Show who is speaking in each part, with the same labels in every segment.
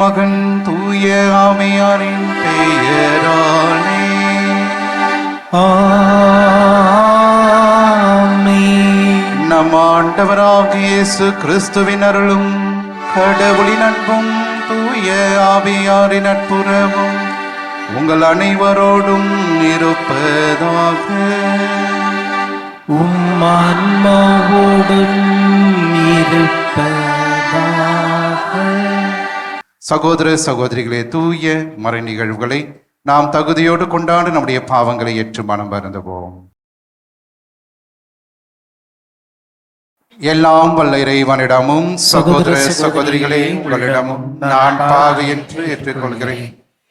Speaker 1: மகன் தூய ஆமையாரின் பெயராலே. நம் ஆண்டவராகிய இயேசு கிறிஸ்துவின் அருளும் கடவுளின் அன்பும் தூய ஆவியாரின் நட்புறவும் உங்கள் அனைவரோடும் இருப்பதாக
Speaker 2: உம் ஆன்மாவோடும் இருப்பதாக
Speaker 1: சகோதர சகோதரிகளே தூய மறை நிகழ்வுகளை நாம் தகுதியோடு கொண்டாடி நம்முடைய பாவங்களை ஏற்று மனம் வருந்துவோம். எல்லாம் வல்ல இறைவனிடமும் சகோதர சகோதரிகளே உங்களிடமும் நான் பாவி என்று ஏற்றுக்கொள்கிறேன்.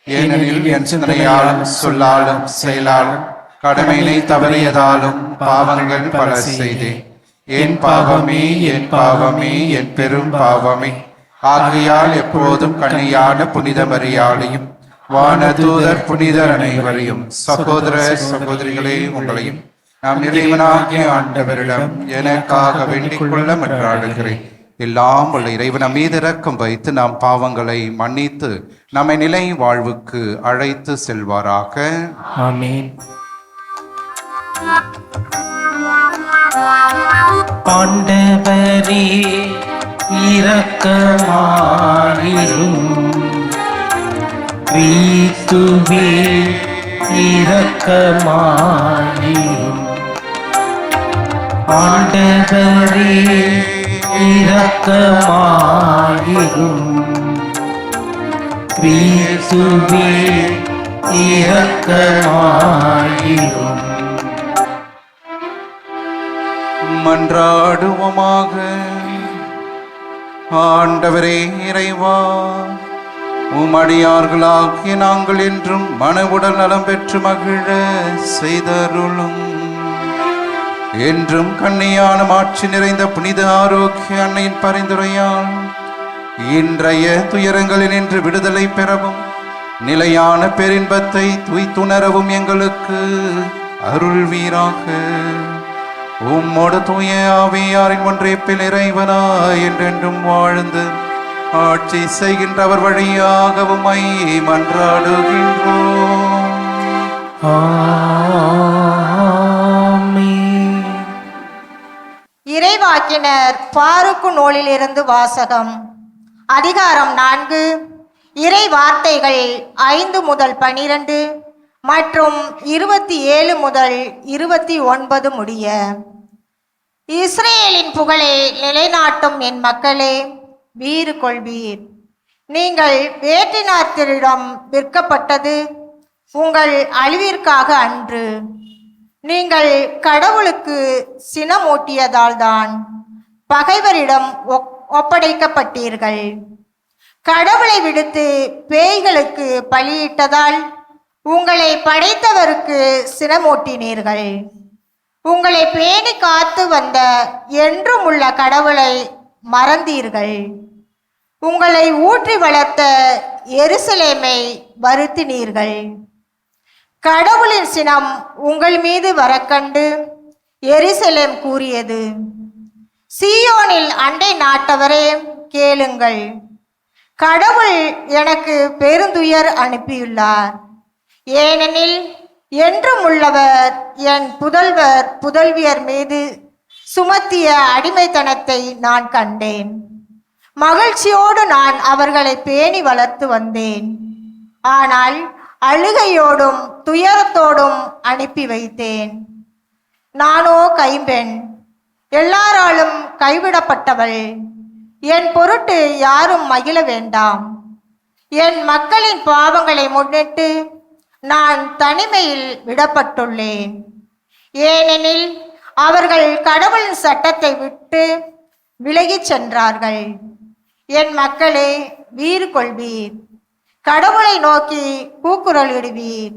Speaker 1: ஏனெனில் என் சிந்தனையாலும் சொல்லாலும் செயலாலும் கடமையினை தவறியதாலும் பாவங்கள் பல செய்தேன். என் பாவமே என் பாவமே என் பெரும் பாவமே. ஆகையால் எப்போதும் கனியான புனித மரியாதையும் வானதூதர் புனிதர் அனைவரையும் சகோதர சகோதரிகளே உங்களையும் நாம் இறைவனாகிய ஆண்டவரிடம் எனக்காக வேண்டிக் கொள்ள மன்றாடுகிறேன். எல்லாம் உள்ள இறைவன் மீது இறக்கம் வைத்து நாம் பாவங்களை மன்னித்து நம்மை நிலை வாழ்வுக்கு அழைத்து செல்வாராக.
Speaker 2: ஆமீன். ஆண்டவரே இரக்கமாயிரும் கிறிஸ்துவே இரக்கமாயிரும் ஆண்டவரே இரக்கமாயிரும் கிறிஸ்துவே இரக்கமாயிரும்
Speaker 1: மன்றாடுவோமாக ஆண்டவரே இறைவா உமடியார்களாகிய நாங்கள் என்றும் மனவுடல் நலம் பெற்று மகிழ செய்தருளும். என்றும் கண்ணியான மாட்சி நிறைந்த புனித ஆரோக்கிய அன்னையின் பரிந்துரையால் இன்றைய துயரங்களில் நின்று விடுதலை பெறவும் நிலையான பெரின்பத்தை துய்த்துணரவும் எங்களுக்கு அருள்வீராக. உம்மோடு தூய ஆவியாரின் ஒன்றியப்பில் இறைவனா என்றென்றும் வாழ்ந்து ஆட்சி செய்கின்றவர் வழியாகவும் மை மன்றாடுகின்றோம்
Speaker 3: இறைவாக்கினர் பாருக்கு நூலிலிருந்து வாசகம். அதிகாரம் நான்கு. இறை வார்த்தைகள் ஐந்து முதல் பனிரெண்டு. மற்றும் இருபத்தி ஏழு முதல் இருபத்தி ஒன்பது முடிய. இஸ்ரேலின் புகழை நிலைநாட்டும் என் மக்களே வீறு கொள்வீர். நீங்கள் வேற்றினார்த்தரிடம் விற்கப்பட்டது உங்கள் அழிவிற்காக அன்று. நீங்கள் கடவுளுக்கு சினமூட்டியதால்தான் பகைவரிடம் ஒப்- ஒப்படைக்கப்பட்டீர்கள். கடவுளை விடுத்து பேய்களுக்கு பலியிட்டதால் உங்களை படைத்தவருக்கு சினமூட்டினீர்கள். உங்களை பேணி காத்து வந்த என்றும் உள்ள கடவுளை மறந்தீர்கள். உங்களை ஊற்றி வளர்த்த எருசலேமை வருத்தினீர்கள். கடவுளின் சினம் உங்கள் மீது வரக்கண்டு எருசலேம் கூறியது சீயோனில் அண்டை நாட்டவரே கேளுங்கள். கடவுள் எனக்கு பெருந்துயர் அனுப்பியுள்ளார். ஏனெனில் என்றும் உள்ளவர் என் புதல்வர் புதல்வியர் மீது சுமத்திய அடிமைத்தனத்தை நான் கண்டேன். மகிழ்ச்சியோடு நான் அவர்களை பேணி வளர்த்து வந்தேன். ஆனால் அழுகையோடும் துயரத்தோடும் அனுப்பி வைத்தேன். நானோ கைம்பெண் எல்லாராலும் கைவிடப்பட்டவள். என் பொருட்டு யாரும் மகிழ வேண்டாம். என் மக்களின் பாவங்களை முன்னிட்டு நான் தனிமையில் விடப்பட்டுள்ளேன். ஏனெனில் அவர்கள் கடவுளின் சட்டத்தை விட்டு விலகிச் சென்றார்கள். என் மக்களே வீறு கொள்வீர். கடவுளை நோக்கி கூக்குரலிடுவீர்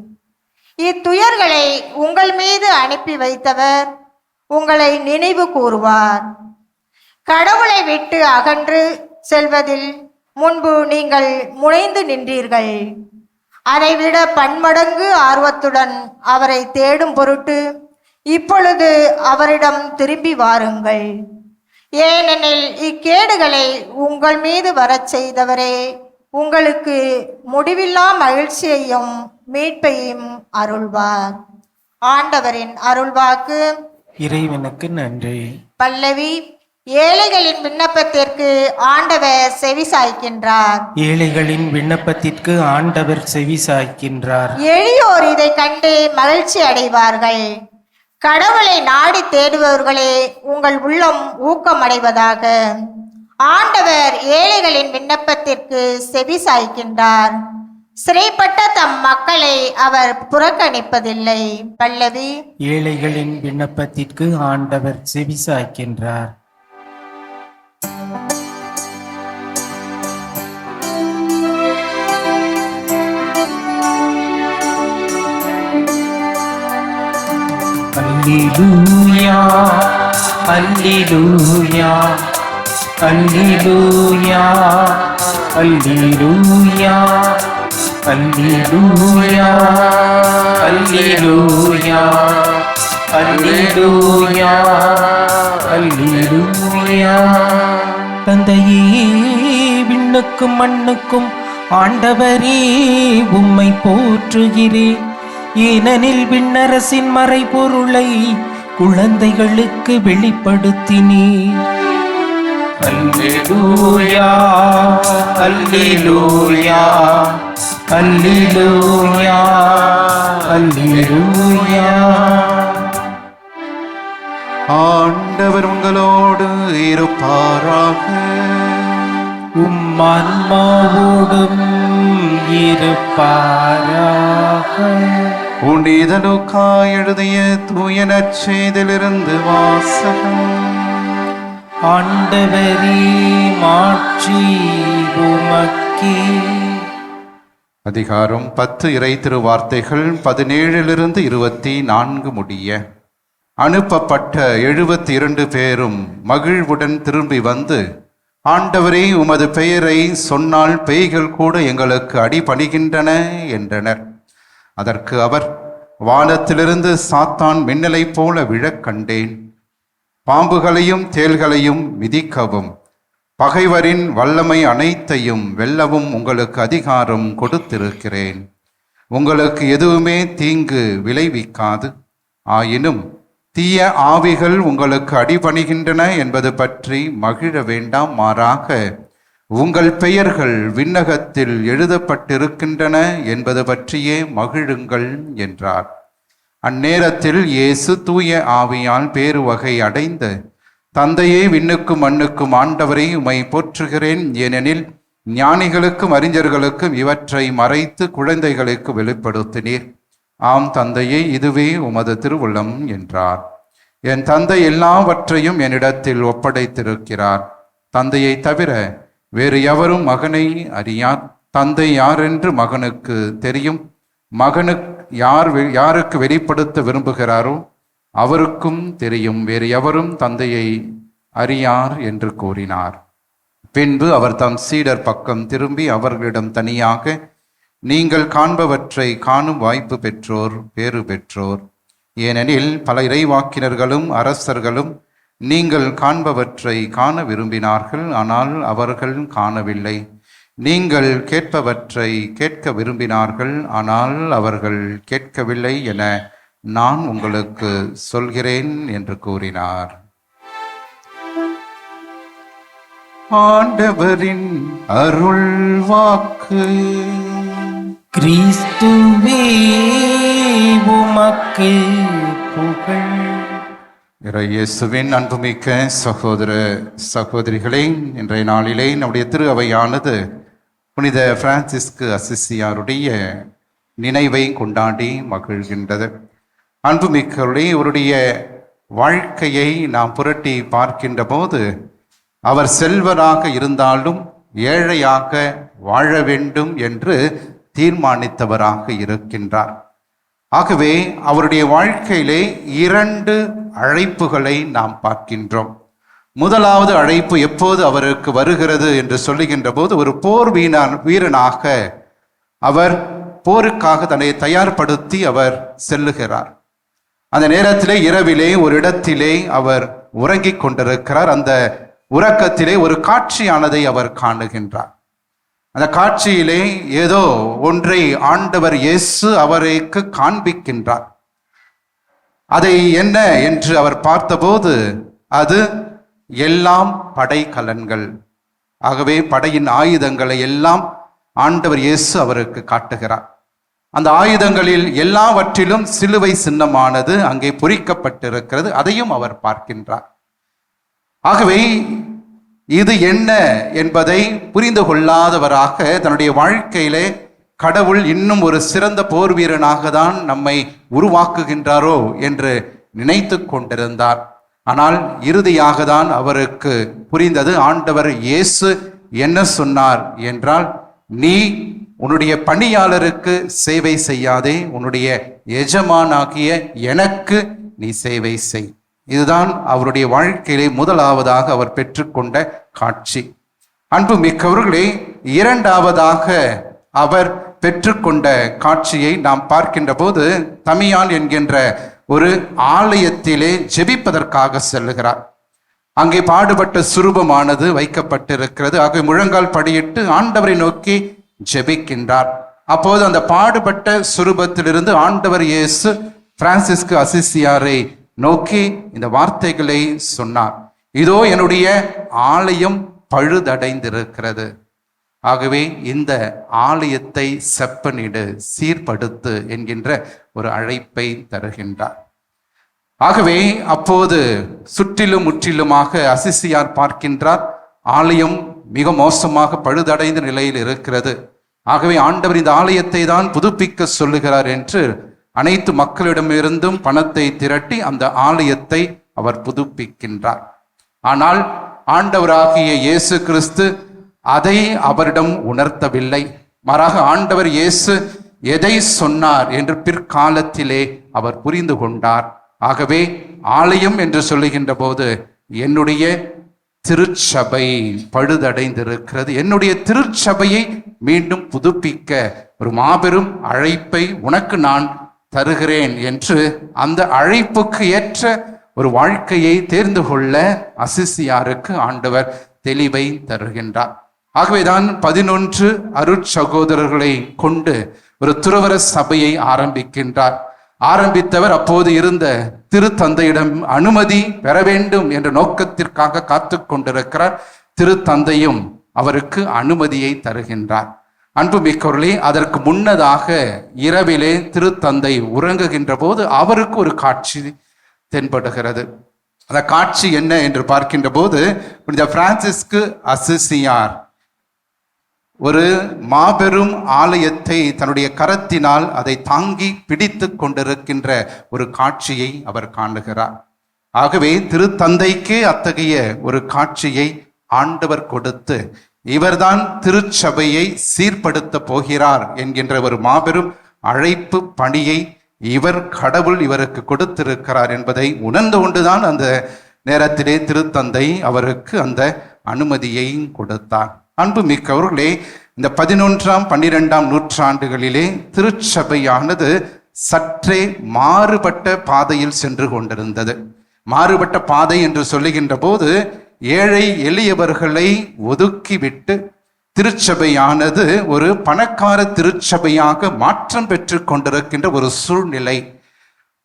Speaker 3: இத்துயர்களை உங்கள் மீது அனுப்பி வைத்தவர் உங்களை நினைவு கூறுவார். கடவுளை விட்டு அகன்று செல்வதில் முன்பு நீங்கள் முனைந்து நின்றீர்கள். அதைவிட பன்மடங்கு ஆர்வத்துடன் அவரை தேடும் பொருட்டு இப்பொழுது அவரிடம் திரும்பி வாருங்கள். ஏனெனில் இக்கேடுகளை உங்கள் மீது வரச் செய்தவரே உங்களுக்கு முடிவில்லா மகிழ்ச்சியையும் மீட்பையும் அருள்வார். ஆண்டவரின் அருள்வாக்கு.
Speaker 2: இறைவனுக்கு நன்றி.
Speaker 3: பல்லவி. ஏழைகளின் விண்ணப்பத்திற்கு ஆண்டவர் செவி சாய்க்கின்றார்.
Speaker 2: ஏழைகளின் விண்ணப்பத்திற்கு ஆண்டவர் செவி சாய்க்கின்றார்.
Speaker 3: எளியோர் இதை கண்டு மகிழ்ச்சி அடைவார்கள். கடவுளை நாடி தேடுபவர்களே உங்கள் உள்ளம் ஊக்கமடைவதாக. ஆண்டவர் ஏழைகளின் விண்ணப்பத்திற்கு செவி சாய்க்கின்றார். சிறைப்பட்ட தம் மக்களை அவர் புறக்கணிப்பதில்லை. பல்லவி.
Speaker 2: ஏழைகளின் விண்ணப்பத்திற்கு ஆண்டவர் செவி சாய்க்கின்றார். அல்லிலூயா அல்லிலூயா அல்லிலூயா அல்லிலூயா அல்லிலூயா அல்லிலூயா அல்லிலூயா அல்லிலூயா. தந்தையே விண்ணுக்கும் மண்ணுக்கும் ஆண்டவரே உம்மை போற்றுகிறேன். ஏனெனில் விண்ணரசின் மறைபொருளை குழந்தைகளுக்கு வெளிப்படுத்தினீர். அல்லேலூயா அல்லேலூயா அல்லேலூயா அல்லேலூயா.
Speaker 1: ஆண்டவர் உங்களோடு இருப்பாராக.
Speaker 2: உம்மான்மாவோடும் இருப்பாராக.
Speaker 1: புனிதலுக்காய் எழுதிய தூய நற்செய்திலிருந்து வாசகம்.
Speaker 2: ஆண்டவரே மாட்சி உமக்கே.
Speaker 1: அதிகாரம் பத்து இறை திருவார்த்தைகள் பதினேழிலிருந்து இருபத்தி நான்கு முடிய. அனுப்பப்பட்ட எழுபத்தி இரண்டு பேரும் மகிழ்வுடன் திரும்பி வந்து ஆண்டவரே உமது பெயரை சொன்னால் பேய்கள் கூட எங்களுக்கு அடிபணிகின்றன என்றனர். அதற்கு அவர் வானத்திலிருந்து சாத்தான் மின்னலைப் போல விழக் கண்டேன். பாம்புகளையும் தேள்களையும் மிதிக்கவும். பகைவரின் வல்லமை அனைத்தையும் வெல்லவும் உங்களுக்கு அதிகாரம் கொடுத்திருக்கிறேன். உங்களுக்கு எதுவுமே தீங்கு விளைவிக்காது. ஆயினும் தீய ஆவிகள் உங்களுக்கு அடிபணிகின்றன என்பது பற்றி மகிழ வேண்டாம் மாறாக. உங்கள் பெயர்கள் விண்ணகத்தில் எழுதப்பட்டிருக்கின்றன என்பது பற்றியே மகிழுங்கள் என்றார். அந்நேரத்தில் இயேசு தூய ஆவியால் பேரு வகை அடைந்த தந்தையே விண்ணுக்கும் மண்ணுக்கும் ஆண்டவரை உமை போற்றுகிறேன். ஏனெனில் ஞானிகளுக்கும் அறிஞர்களுக்கும் இவற்றை மறைத்து குழந்தைகளுக்கு வெளிப்படுத்தினீர். ஆம் தந்தையே இதுவே உமது திருவுள்ளம் என்றார். என் தந்தை எல்லாவற்றையும் என்னிடத்தில் ஒப்படைத்திருக்கிறார். தந்தையை தவிர வேறு எவரும் மகனை அறியார் தந்தை யாரென்று மகனுக்கு தெரியும்? மகனுக்கு யார் வெ- யாருக்கு வெளிப்படுத்த விரும்புகிறாரோ அவருக்கும் தெரியும். வேறு எவரும் தந்தையை அறியார் என்று கூறினார். பின்பு அவர் தம் சீடர் பக்கம் திரும்பி அவர்களிடம் தனியாக நீங்கள் காண்பவற்றை காணும் வாய்ப்பு பெற்றோர் பேறு பெற்றோர். ஏனெனில் பல இறைவாக்கினர்களும் அரசர்களும் நீங்கள் காண்பவற்றை காண விரும்பினார்கள் ஆனால் அவர்கள் காணவில்லை. நீங்கள் கேட்பவற்றை கேட்க விரும்பினார்கள் ஆனால் அவர்கள் கேட்கவில்லை என நான் உங்களுக்கு சொல்கிறேன் என்று கூறினார். ஆண்டவரின் அருள் வாக்கு
Speaker 2: கிறிஸ்துவே உமக்கு புகழ்
Speaker 1: இறையேசுவின் அன்புமிக்க சகோதர சகோதரிகளே இன்றைய நாளிலே நம்முடைய திரு அவையானது புனித பிரான்சிஸ்கு அசிசியாருடைய நினைவை கொண்டாடி மகிழ்கின்றது. அன்புமிக்கருடைய இவருடைய வாழ்க்கையை நாம் புரட்டி பார்க்கின்ற போது அவர் செல்வராக இருந்தாலும் ஏழையாக வாழ வேண்டும் என்று தீர்மானித்தவராக இருக்கின்றார். ஆகவே அவருடைய வாழ்க்கையிலே இரண்டு அழைப்புகளை நாம் பார்க்கின்றோம். முதலாவது அழைப்பு எப்போது அவருக்கு வருகிறது என்று சொல்லுகின்ற போது ஒரு போர் வீணான் வீரனாக அவர் போருக்காக தன்னை தயார்படுத்தி அவர் செல்லுகிறார். அந்த நேரத்திலே இரவிலே ஒரு இடத்திலே அவர் உறங்கிக் கொண்டிருக்கிறார். அந்த உறக்கத்திலே ஒரு காட்சியானதை அவர் காணுகின்றார். அந்த காட்சியிலே ஏதோ ஒன்றை ஆண்டவர் இயேசு அவருக்கு காண்பிக்கின்றார். அதை என்ன என்று அவர் பார்த்தபோது அது எல்லாம் படைக்கலன்கள். ஆகவே படையின் ஆயுதங்களை எல்லாம் ஆண்டவர் இயேசு அவருக்கு காட்டுகிறார். அந்த ஆயுதங்களில் எல்லாவற்றிலும் சிலுவை சின்னமானது அங்கே பொறிக்கப்பட்டிருக்கிறது அதையும் அவர் பார்க்கின்றார். ஆகவே இது என்ன என்பதை புரிந்து கொள்ளாதவராக தன்னுடைய வாழ்க்கையிலே கடவுள் இன்னும் ஒரு சிறந்த போர் வீரனாக தான் நம்மை உருவாக்குகின்றாரோ என்று நினைத்து கொண்டிருந்தார். ஆனால் இறுதியாக தான் அவருக்கு புரிந்தது ஆண்டவர் இயேசு என்ன சொன்னார் என்றால் நீ உன்னுடைய பணியாளருக்கு சேவை செய்யாதே உன்னுடைய எஜமானாகிய எனக்கு நீ சேவை செய். இதுதான் அவருடைய வாழ்க்கையிலே முதலாவதாக அவர் பெற்றுக்கொண்ட காட்சி. அன்பு மிக்கவர்களே இரண்டாவதாக அவர் பெற்றுக்கொண்ட காட்சியை நாம் பார்க்கின்ற போது தமியான் என்கின்ற ஒரு ஆலயத்திலே ஜெபிப்பதற்காக செல்லுகிறார். அங்கே பாடுபட்ட சுரூபமானது வைக்கப்பட்டிருக்கிறது. ஆகவே முழங்கால் படியிட்டு ஆண்டவரை நோக்கி ஜெபிக்கின்றார். அப்போது அந்த பாடுபட்ட சுரூபத்திலிருந்து ஆண்டவர் இயேசு பிரான்சிஸ்கு அசிசியாரை நோக்கி இந்த வார்த்தைகளை சொன்னார். இதோ என்னுடைய ஆலயம் பழுதடைந்திருக்கிறது. ஆகவே இந்த ஆலயத்தை செப்பனிடு சீர்படுத்து என்கின்ற ஒரு அழைப்பை தருகின்றார். ஆகவே அப்போது சுற்றிலும் முற்றிலுமாக அசிசியார் பார்க்கின்றார். ஆலயம் மிக மோசமாக பழுதடைந்த நிலையில் இருக்கிறது. ஆகவே ஆண்டவர் இந்த ஆலயத்தை தான் புதுப்பிக்க சொல்லுகிறார் என்று அனைத்து மக்களிடமிருந்தும் பணத்தை திரட்டி அந்த ஆலயத்தை அவர் புதுப்பிக்கின்றார். ஆனால் ஆண்டவராகிய இயேசு கிறிஸ்து அதை அவரிடம் உணர்த்தவில்லை. மாறாக ஆண்டவர் இயேசு எதை சொன்னார் என்று பிற்காலத்திலே அவர் புரிந்து கொண்டார். ஆகவே ஆலயம் என்று சொல்லுகின்ற போது என்னுடைய திருச்சபை பழுதடைந்திருக்கிறது. என்னுடைய திருச்சபையை மீண்டும் புதுப்பிக்க ஒரு மாபெரும் அழைப்பை உனக்கு நான் தருகிறேன் என்று அந்த அழைப்புக்கு ஏற்ற ஒரு வாழ்க்கையை தேர்ந்து கொள்ள அசிசியாருக்கு ஆண்டவர் தெளிவை தருகின்றார். ஆகவேதான் பதினொன்று அருட்சகோதரர்களை கொண்டு ஒரு துறவர சபையை ஆரம்பிக்கின்றார். ஆரம்பித்தவர் அப்போது இருந்த திருத்தந்தையிடம் அனுமதி பெற வேண்டும் என்ற நோக்கத்திற்காக காத்து கொண்டிருக்கிறார். திருத்தந்தையும் அவருக்கு அனுமதியை தருகின்றார். அன்பு மிக்கொருளி அதற்கு முன்னதாக இரவிலே திருத்தந்தை உறங்குகின்ற போது அவருக்கு ஒரு காட்சி தென்படுகிறது. அந்த காட்சி என்ன என்று பார்க்கின்ற போது புனித பிரான்சிஸ்கு அசிசியார் ஒரு மாபெரும் ஆலயத்தை தன்னுடைய கரத்தினால் அதை தாங்கி பிடித்து கொண்டிருக்கின்ற ஒரு காட்சியை அவர் காணுகிறார். ஆகவே திருத்தந்தைக்கே அத்தகைய ஒரு காட்சியை ஆண்டவர் கொடுத்து இவர்தான் திருச்சபையை சீர்படுத்த போகிறார் என்கின்ற ஒரு மாபெரும் அழைப்பு பணியை இவர் கடவுள் இவருக்கு கொடுத்திருக்கிறார் என்பதை உணர்ந்து கொண்டுதான் அந்த நேரத்திலே திருத்தந்தை அவருக்கு அந்த அனுமதியையும் கொடுத்தார். அன்பு மிக்கவர்களே இந்த பதினொன்றாம் பன்னிரெண்டாம் நூற்றாண்டுகளிலே திருச்சபையானது சற்றே மாறுபட்ட பாதையில் சென்று கொண்டிருந்தது. மாறுபட்ட பாதை என்று சொல்லுகின்ற போது ஏழை எளியவர்களை ஒதுக்கிவிட்டு திருச்சபையானது ஒரு பணக்கார திருச்சபையாக மாற்றம் பெற்று கொண்டிருக்கின்ற ஒரு சூழ்நிலை.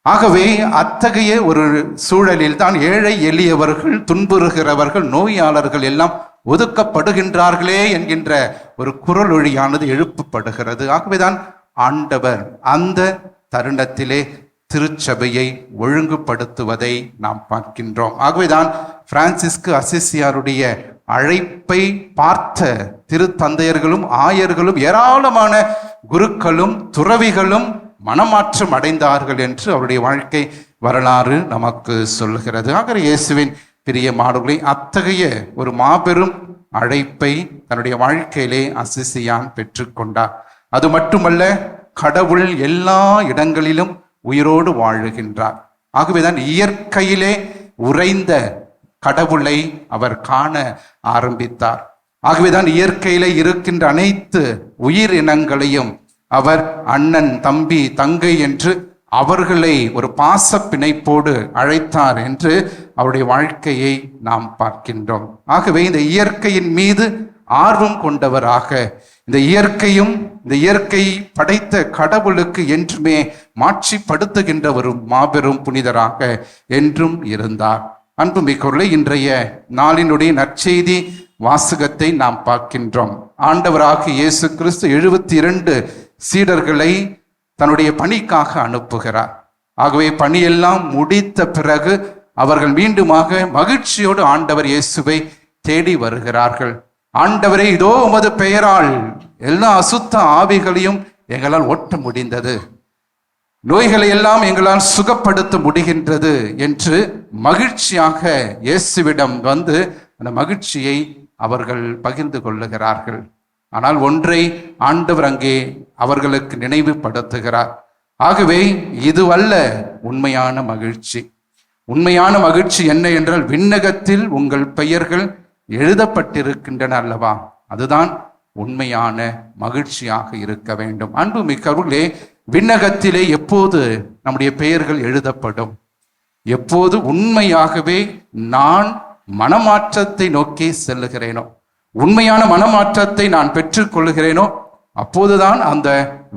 Speaker 1: ஆகவே அத்தகைய ஒரு சூழலில் தான் ஏழை எளியவர்கள் துன்புறுகிறவர்கள் நோயாளர்கள் எல்லாம் ஒதுக்கப்படுகின்றார்களே என்கின்ற ஒரு குரலொழியானது எழுப்பப்படுகிறது. ஆகவேதான் ஆண்டவர் அந்த தருணத்திலே திருச்சபையை ஒழுங்குபடுத்துவதை நாம் பார்க்கின்றோம். ஆகவேதான் பிரான்சிஸ்கு அசிசியாருடைய அழைப்பை பார்த்த திருத்தந்தையர்களும் ஆயர்களும் ஏராளமான குருக்களும் துறவிகளும் மனமாற்றம் அடைந்தார்கள் என்று அவருடைய வாழ்க்கை வரலாறு நமக்கு சொல்லுகிறது. ஆகிற இயேசுவின் பிரிய மாடுகளை அத்தகைய ஒரு மாபெரும் அழைப்பை தன்னுடைய வாழ்க்கையிலே அசிசியான் பெற்றுக்கொண்டார். அது மட்டுமல்ல கடவுள் எல்லா இடங்களிலும் உயிரோடு வாழுகின்றார். ஆகவேதான் இயற்கையிலே உறைந்த கடவுளை அவர் காண ஆரம்பித்தார். ஆகவேதான் இயற்கையிலே இருக்கின்ற அனைத்து உயிர் இனங்களையும் அவர் அண்ணன் தம்பி தங்கை என்று அவர்களை ஒரு பாச பிணைப்போடு அழைத்தார் என்று அவருடைய வாழ்க்கையை நாம் பார்க்கின்றோம். ஆகவே இந்த இயற்கையின் மீது ஆர்வம் கொண்டவராக இந்த இயற்கையும் இந்த இயற்கை படைத்த கடவுளுக்கு என்றுமே மாட்சிப்படுத்துகின்ற ஒரு மாபெரும் புனிதராக என்றும் இருந்தார். அன்பு அன்புமிக்கொருளை இன்றைய நாளினுடைய நற்செய்தி வாசகத்தை நாம் பார்க்கின்றோம். ஆண்டவராக இயேசு கிறிஸ்து எழுபத்தி இரண்டு சீடர்களை தன்னுடைய பணிக்காக அனுப்புகிறார். ஆகவே பணியெல்லாம் முடித்த பிறகு அவர்கள் மீண்டுமாக மகிழ்ச்சியோடு ஆண்டவர் இயேசுவை தேடி வருகிறார்கள். ஆண்டவரே இதோ உமது பெயரால் எல்லா அசுத்த ஆவிகளையும் எங்களால் ஓட்ட முடிந்தது. நோய்களை எல்லாம் எங்களால் சுகப்படுத்த முடிகின்றது என்று மகிழ்ச்சியாக இயேசுவிடம் வந்து அந்த மகிழ்ச்சியை அவர்கள் பகிர்ந்து கொள்ளுகிறார்கள். ஆனால் ஒன்றை ஆண்டவர் அங்கே அவர்களுக்கு நினைவுபடுத்துகிறார். ஆகவே இதுவல்ல உண்மையான மகிழ்ச்சி. உண்மையான மகிழ்ச்சி என்ன என்றால் விண்ணகத்தில் உங்கள் பெயர்கள் எழுதப்பட்டிருக்கின்றன அல்லவா? அதுதான் உண்மையான மகிழ்ச்சியாக இருக்க வேண்டும். அன்பு மிக்கவர்களே விண்ணகத்திலே எப்போது நம்முடைய பெயர்கள் எழுதப்படும்? எப்போது உண்மையாகவே நான் மனமாற்றத்தை நோக்கி செல்லுகிறேனோ உண்மையான மனமாற்றத்தை நான் பெற்றுக்கொள்கிறேனோ அப்போதுதான் அந்த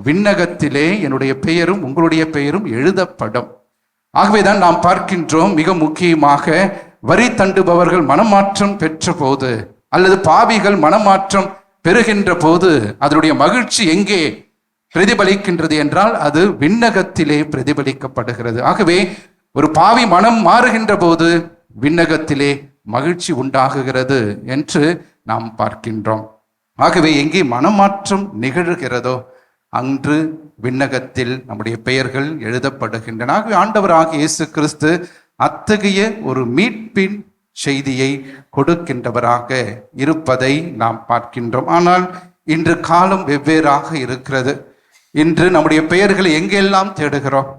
Speaker 1: விண்ணகத்திலே என்னுடைய பெயரும் உங்களுடைய பெயரும் எழுதப்படும். ஆகவேதான் நாம் பார்க்கின்றோம் மிக முக்கியமாக வரி தண்டுபவர்கள் மனமாற்றம் பெற்ற போது அல்லது பாவிகள் மனமாற்றம் பெறுகின்ற போது அதனுடைய மகிழ்ச்சி எங்கே பிரதிபலிக்கின்றது என்றால் அது விண்ணகத்திலே பிரதிபலிக்கப்படுகிறது. ஆகவே ஒரு பாவி மனம் மாறுகின்ற போது விண்ணகத்திலே மகிழ்ச்சி உண்டாகுகிறது என்று நாம் பார்க்கின்றோம். ஆகவே எங்கே மனமாற்றம் நிகழ்கிறதோ அன்று விண்ணகத்தில் நம்முடைய பெயர்கள் எழுதப்படுகின்றன. ஆகவே ஆண்டவராக இயேசு கிறிஸ்து அத்தகைய ஒரு மீட்பின் செய்தியை கொடுக்கின்றவராக இருப்பதை நாம் பார்க்கின்றோம். ஆனால் இன்று காலம் வெவ்வேறாக இருக்கிறது. இன்று நம்முடைய பெயர்களை எங்கெல்லாம் தேடுகிறோம்?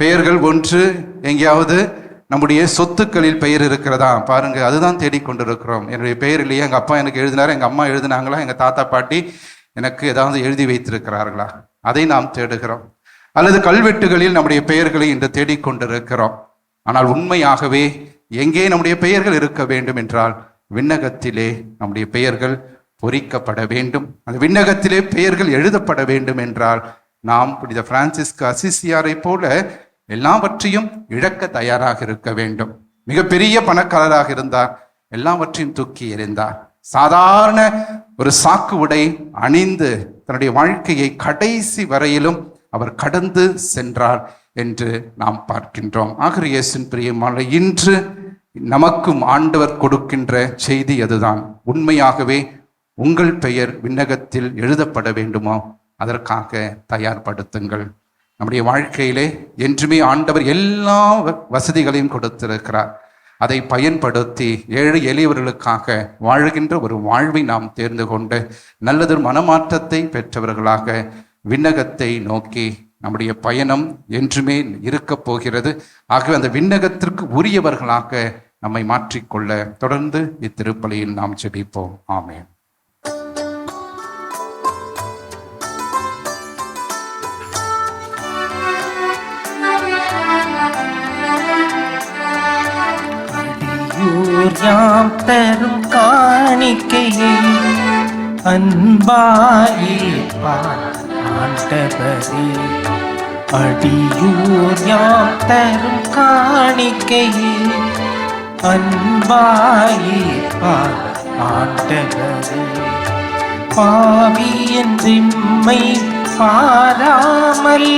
Speaker 1: பெயர்கள் ஒன்று எங்கேயாவது நம்முடைய சொத்துக்களில் பெயர் இருக்கிறதா? பாருங்க அதுதான் தேடிக்கொண்டிருக்கிறோம். என்னுடைய பெயர் இல்லையா? எங்கள் அப்பா எனக்கு எழுதினாரு? எங்கள் அம்மா எழுதினாங்களா? எங்கள் தாத்தா பாட்டி எனக்கு ஏதாவது எழுதி வைத்திருக்கிறார்களா? அதை நாம் தேடுகிறோம். அல்லது கல்வெட்டுகளில் நம்முடைய பெயர்களை இன்று தேடிக்கொண்டிருக்கிறோம். ஆனால் உண்மையாகவே எங்கே நம்முடைய பெயர்கள் இருக்க வேண்டும் என்றால் விண்ணகத்திலே நம்முடைய பெயர்கள் பொறிக்கப்பட வேண்டும். அந்த விண்ணகத்திலே பெயர்கள் எழுதப்பட வேண்டும் என்றால் நாம் புனித பிரான்சிஸ்கு அசிசியாரை போல எல்லாவற்றையும் இழக்க தயாராக இருக்க வேண்டும். மிகப்பெரிய பணக்காரராக இருந்தார். எல்லாவற்றையும் தூக்கி எறிந்தார். சாதாரண ஒரு சாக்கு உடை அணிந்து தன்னுடைய வாழ்க்கையை கடைசி வரையிலும் அவர் கடந்து சென்றார் என்று நாம் பார்க்கின்றோம். ஆகிற இயேசுவின் பிரியமான இன்று நமக்கும் ஆண்டவர் கொடுக்கின்ற செய்தி அதுதான். உண்மையாகவே உங்கள் பெயர் விண்ணகத்தில் எழுதப்பட வேண்டுமோ? அதற்காக தயார்படுத்துங்கள். நம்முடைய வாழ்க்கையிலே என்றுமே ஆண்டவர் எல்லா வ- வசதிகளையும் கொடுத்திருக்கிறார். அதை பயன்படுத்தி ஏழை எளியவர்களுக்காக வாழ்கின்ற ஒரு வாழ்வை நாம் தேர்ந்து கொண்டு நல்லதொரு மனமாற்றத்தை பெற்றவர்களாக விண்ணகத்தை நோக்கி நம்முடைய பயணம் என்றுமே இருக்கப் போகிறது. ஆகவே அந்த விண்ணகத்திற்கு உரியவர்களாக நம்மை மாற்றிக்கொள்ள தொடர்ந்து இத்திருப்பலியில் நாம் செபிப்போம் ஆமேன்.
Speaker 2: அடியோர் யாம் தரும் காணிக்கையே அன்பாயிருப்பார் ஆண்டவரே. அடியோர் யாம் தரும் காணிக்கையே அன்பாயிருப்பார் ஆண்டவரே. பாவி என்றிம்மை பாராமல்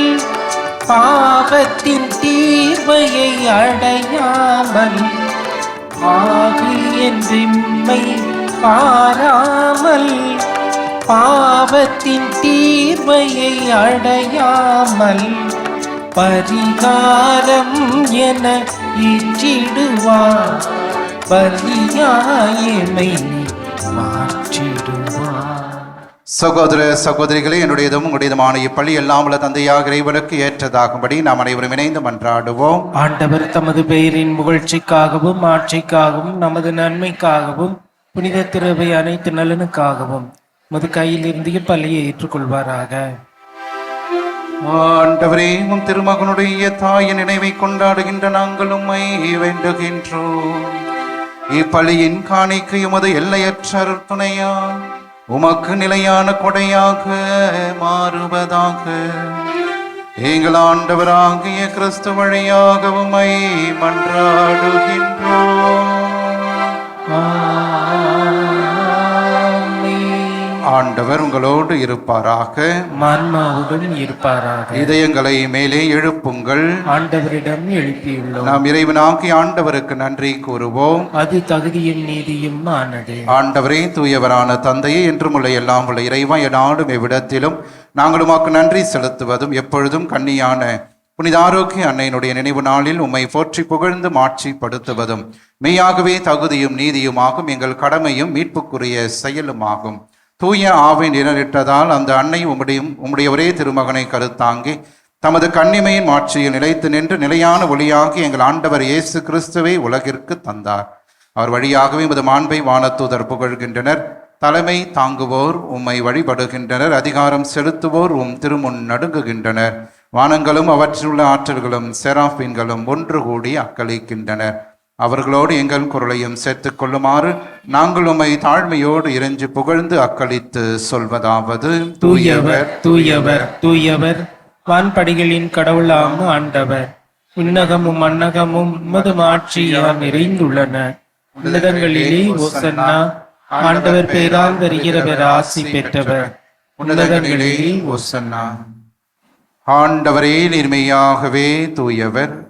Speaker 2: பாவத்தின் தீர்வையை அடையாமல் ஆவி என்றிம்மை பாராமல் பாவத்தின் தீர்வையை அடையாமல் பரிகாரம் என இச்சிடுவார் பலியாயமை மா
Speaker 1: சகோதர சகோதரிகளே என்னுடையதும் உங்களுடையதுமான இப்பள்ளி எல்லாம் உள்ள தந்தையாக இறைவனுக்கு ஏற்றதாகும்படி நாம் அனைவரும் இணைந்து மன்றாடுவோம்.
Speaker 2: ஆண்டவர் தமது பெயரின் புகழ்ச்சிக்காகவும் ஆட்சிக்காகவும் நமது நன்மைக்காகவும் புனித திருவை அனைத்து நலனுக்காகவும் மது கையில் இருந்து இப்பள்ளியை ஏற்றுக்கொள்வாராக.
Speaker 1: ஆண்டவரே உம் திருமகனுடைய தாயின் நினைவை கொண்டாடுகின்ற நாங்கள் உம்மை வேண்டுகின்றோம். இப்பலியின் காணிக்கை உமது எல்லையற்ற அருட்துணையா உமக்கு நிலையான கொடையாக மாறுவதாக. எங்கள் ஆண்டவராகிய கிறிஸ்து வழியாக உமை மன்றாடுகின்றோம். ஆண்டவர் உங்களோடு இருப்பாராக.
Speaker 2: ஆன்மாவுடன் இருப்பாராக.
Speaker 1: இதயங்களை மேலே எழுப்புங்கள்.
Speaker 2: ஆண்டவரிடம் எழுப்பியுள்ளோம்.
Speaker 1: நாம் இறைவனாகி ஆண்டவருக்கு நன்றி கூறுவோம்.
Speaker 2: அது தகுதியும் நீதியும் ஆனது.
Speaker 1: ஆண்டவரே தூயவரான தந்தையே என்றும் உள்ள எல்லாம் உள்ள இறைவா என்னாலும் எவ்விடத்திலும் நாங்கள் உமக்கு நன்றி செலுத்துவதும் எப்பொழுதும் கண்ணியான புனித ஆரோக்கிய அன்னையினுடைய நினைவு நாளில் உம்மை போற்றி புகழ்ந்து மாட்சிப்படுத்துவதும் மெய்யாகவே தகுதியும் நீதியுமாகும் எங்கள் கடமையும் மீட்புக்குரிய செயலுமாகும். தூய ஆவை நிழலிட்டதால் அந்த அன்னை உம்முடைய உம்முடைய ஒரே திருமகனை கருத்தாங்கி தமது கண்ணிமையின் மாட்சியில் நிலைத்து நின்று நிலையான ஒளியாகி எங்கள் ஆண்டவர் இயேசு கிறிஸ்துவை உலகிற்கு தந்தார். அவர் வழியாகவே உமது மாண்பை வானத்தூதர் புகழ்கின்றனர். தலைமை தாங்குவோர் உம்மை வழிபடுகின்றனர். அதிகாரம் செலுத்துவோர் உம் திருமுன் நடுங்குகின்றனர். வானங்களும் அவற்றிலுள்ள ஆற்றல்களும் செராஃபின்களும் ஒன்று கூடி அக்களிக்கின்றனர் அவர்களோடு எங்கள் குரலையும் சேர்த்துக் கொள்ளுமாறு நாங்கள் உம்மை தாழ்மையோடு இறைஞ்சு புகழ்ந்து அக்களித்து சொல்வதாவது.
Speaker 2: தூயவர் தூயவர் தூயவர் வான்படிகளின் கடவுளாம் ஆண்டவர். விண்ணகமும் மன்னகமும் உமது ஆட்சியால் நிறைந்துள்ளன. உன்னதங்களிலே ஒசன்னா ஆண்டவர் பேரால் வருகிறவர் ஆசி பெற்றவர். உன்னதங்களிலே
Speaker 1: ஒசன்னா ஆண்டவரே நீர்மையாகவே தூயவர்.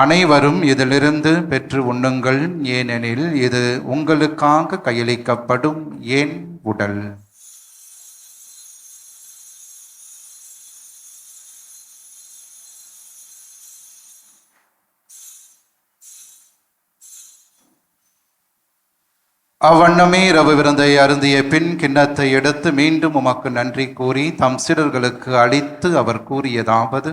Speaker 1: அனைவரும் இதிலிருந்து பெற்று உண்ணுங்கள். ஏனெனில் இது உங்களுக்காக கையளிக்கப்படும் ஏன் உடல். அவ்வண்ணமே இரவு விருந்தை அருந்திய பின் கிண்ணத்தை எடுத்து மீண்டும் உமக்கு நன்றி கூறி தம் சிறர்களுக்கு அளித்து அவர் கூறியதாவது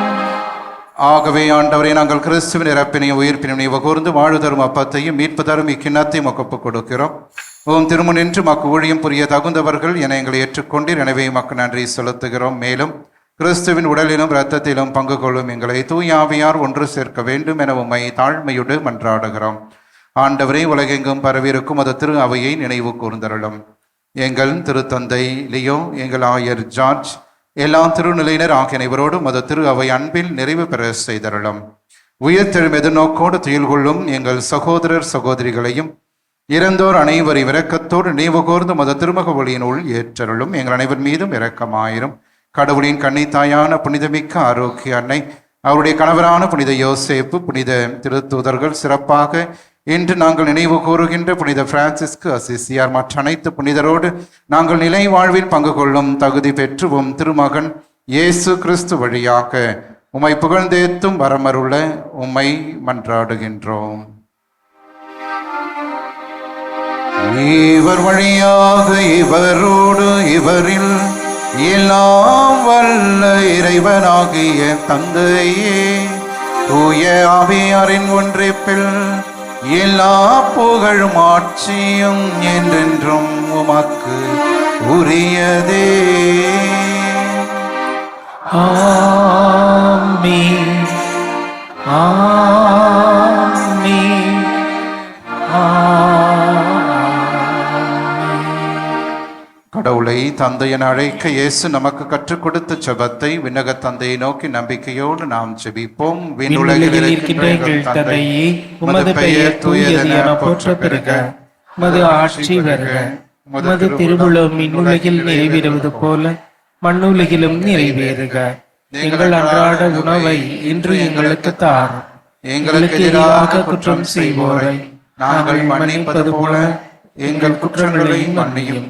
Speaker 1: ஆகவே ஆண்டவரே நாங்கள் கிறிஸ்துவின் இறப்பினையும் உயிர்ப்பினையும் நினைவு கூர்ந்து வாழ்வு தரும் அப்பத்தையும் மீட்பு தரும் இக்கிண்ணத்தையும் மக்கு கொடுக்கிறோம். ஓம் திருமண் நின்று மக்கு ஊழியம் புரிய தகுந்தவர்கள் என எங்களை ஏற்றுக்கொண்டீர். எனவே மக்கு நன்றி செலுத்துகிறோம். மேலும் கிறிஸ்துவின் உடலிலும் இரத்தத்திலும் பங்கு கொள்ளும் எங்களை தூயாவியார் ஒன்று சேர்க்க வேண்டும் என உம்மை தாழ்மையோடு மன்றாடுகிறோம். ஆண்டவரே உலகெங்கும் பரவியிருக்கும் அது திரு அவையை நினைவு கூர்ந்தருளும். எங்கள் திருத்தந்தை லியோ எங்கள் ஆயர் ஜார்ஜ் எல்லா திருநிலையினர் ஆகிய அனைவரோடும் அது திரு அவை அன்பில் நிறைவு பெற செய்தருளும். உயிர்த்தெழும் எதிர்நோக்கோடு துயில் கொள்ளும் எங்கள் சகோதரர் சகோதரிகளையும் இறந்தோர் அனைவரை இரக்கத்தோடு நினைவு கூர்ந்து மத திருமக ஒளியினுள் ஏற்றருளும். எங்கள் அனைவர் மீதும் இரக்கமாயிரும். கடவுளின் கன்னித்தாயான புனிதமிக்க ஆரோக்கிய அன்னை அவருடைய கணவரான புனித யோசேப்பு புனித திருத்தூதர்கள் சிறப்பாக இன்று நாங்கள் நினைவு கூறுகின்ற புனித பிரான்சிஸ்கு அசிசியார் மற்ற அனைத்து புனிதரோடு நாங்கள் நிலை வாழ்வில் பங்கு கொள்ளும் தகுதி பெற்றுவோம் திருமகன் இயேசு கிறிஸ்து வழியாக. உம்மை புகழ்ந்தேத்தும் வரமருள உம்மை மன்றாடுகின்றோம். இவர் வழியாக இவரோடு இவரில் எல்லாம் வல்ல இறைவனாகிய தந்தையே. தூய ஆவியாரின் ஒன்றிப்பில் எல்லா புகழும் ஆட்சியும் என்றென்றும் உமக்கு உரியதே.
Speaker 2: ஆமீ ஆமீ ஆ
Speaker 1: கடவுளை தந்தை என அழைக்க இயேசு நமக்கு கற்றுக் கொடுத்த ஜெபத்தை விண்ணக தந்தையை நோக்கி நம்பிக்கையோடு நாம் ஜெபிப்போம்
Speaker 2: விண்ணுலகில் இருக்கின்ற எங்கள் தந்தையே உமது பெயர் தூயது என போற்ற பெறுக உமது ஆட்சி வருக. உமது திருவுளம் விண்ணுலகில் நிறைவேறுவது போல. மண்ணுலகிலும் நிறைவேறுக எங்கள் அன்றாட உணவை இன்று எங்களுக்கு தாரும்.
Speaker 1: எங்களுக்கு எதிராக குற்றம் செய்வோரை. நாங்கள் மன்னிப்பது போல. எங்கள் குற்றங்களை மன்னியும்.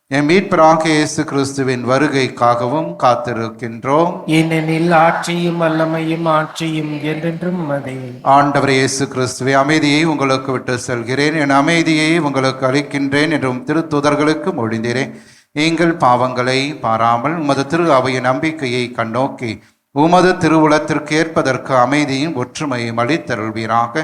Speaker 1: என் மீட்பராக இயேசு கிறிஸ்துவின் வருகைக்காகவும் காத்திருக்கின்றோம்.
Speaker 2: ஏனெனில் ஆட்சியும் வல்லமையும் ஆட்சியும் என்றென்றும் மதே
Speaker 1: ஆண்டவர் இயேசு கிறிஸ்துவை அமைதியை உங்களுக்கு விட்டு செல்கிறேன். என் அமைதியை உங்களுக்கு அளிக்கின்றேன் என்றும் திருத்துதர்களுக்கு மொழிந்தேன். எங்கள் பாவங்களை பாராமல் உமது திரு அவையின் நம்பிக்கையை கண்ணோக்கி உமது திருவுளத்திற்கு ஏற்பதற்கு அமைதியும் ஒற்றுமையும் அளித்தருள்வீராக.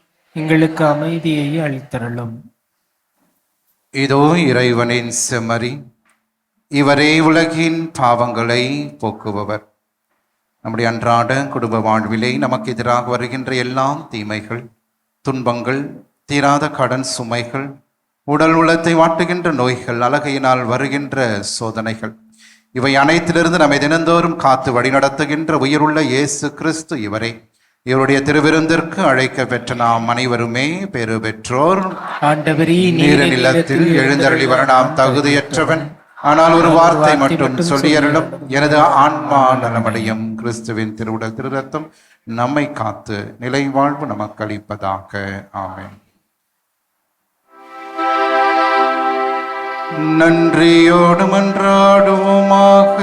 Speaker 2: எங்களுக்கு அமைதியை அளித்தருளும்.
Speaker 1: இதோ இறைவனின் செம்மறி இவரே உலகின் பாவங்களை போக்குபவர். நம்முடைய அன்றாட குடும்ப வாழ்விலே நமக்கு எதிராக வருகின்ற எல்லாம் தீமைகள் துன்பங்கள் தீராத கடன் சுமைகள் உடல் உளத்தை வாட்டுகின்ற நோய்கள் அழகையினால் வருகின்ற சோதனைகள். இவை அனைத்திலிருந்து நம்மை தினந்தோறும் காத்து வழிநடத்துகின்ற உயிருள்ள இயேசு கிறிஸ்து இவரே. இவருடைய திருவிருந்திற்கு அழைக்க பெற்ற நாம் அனைவருமே பெறு பெற்றோர். நீர நிலத்தில் எழுந்தருளி வர நாம் தகுதியற்றவன். ஆனால் ஒரு வார்த்தை மட்டும் சொல்லியருளும். எனது ஆன்மா நலமடையும். கிறிஸ்துவின் திருவுடல் திருரத்தம் நம்மை காத்து நிலை வாழ்வு நமக்கு அளிப்பதாக. ஆமென். நன்றியோடு மன்றாடுவோமாக.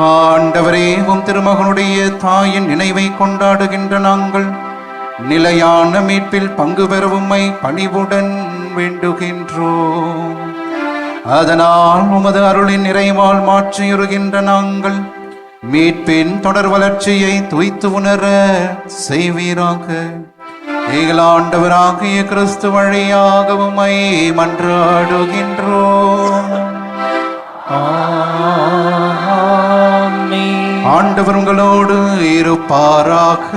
Speaker 1: ஆண்டவரே உம் திருமகனுடைய தாயின் நினைவை கொண்டாடுகின்ற நாங்கள். நிலையான மீட்பில் பங்கு பெறவும்மை பணிவுடன் வேண்டுகின்றோம். அதனால் உமது அருளின் நிறைவால் மாற்றியுறுகின்ற நாங்கள். மீட்பின் தொடர் வளர்ச்சியை துய்த்து உணர செய்வீராக. எங்கள் ஆண்டவராகிய கிறிஸ்து வழியாக உமை மன்றாடுகின்றோம்.
Speaker 2: ஆ
Speaker 1: ஆண்டவர் உங்களோடு இருப்பாராக.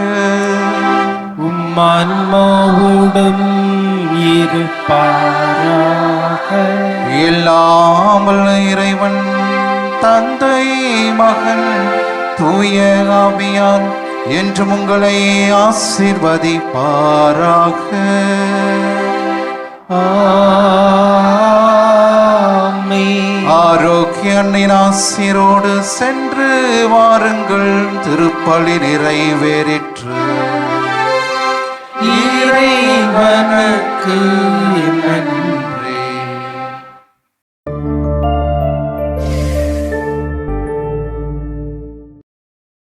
Speaker 2: உம்மான்மாவோடும் இருப்பாராக.
Speaker 1: இல்லாமல் இறைவன் தந்தை மகன் தூய ஆவியான் என்றும் உங்களை ஆசீர்வதிப்பாராக.
Speaker 2: ஆமென்.
Speaker 1: ஆரோக்கிய அன்னையின் சென்று வாருங்கள் திருப்பலி நிறைவேறிற்று
Speaker 2: இறைவனுக்கு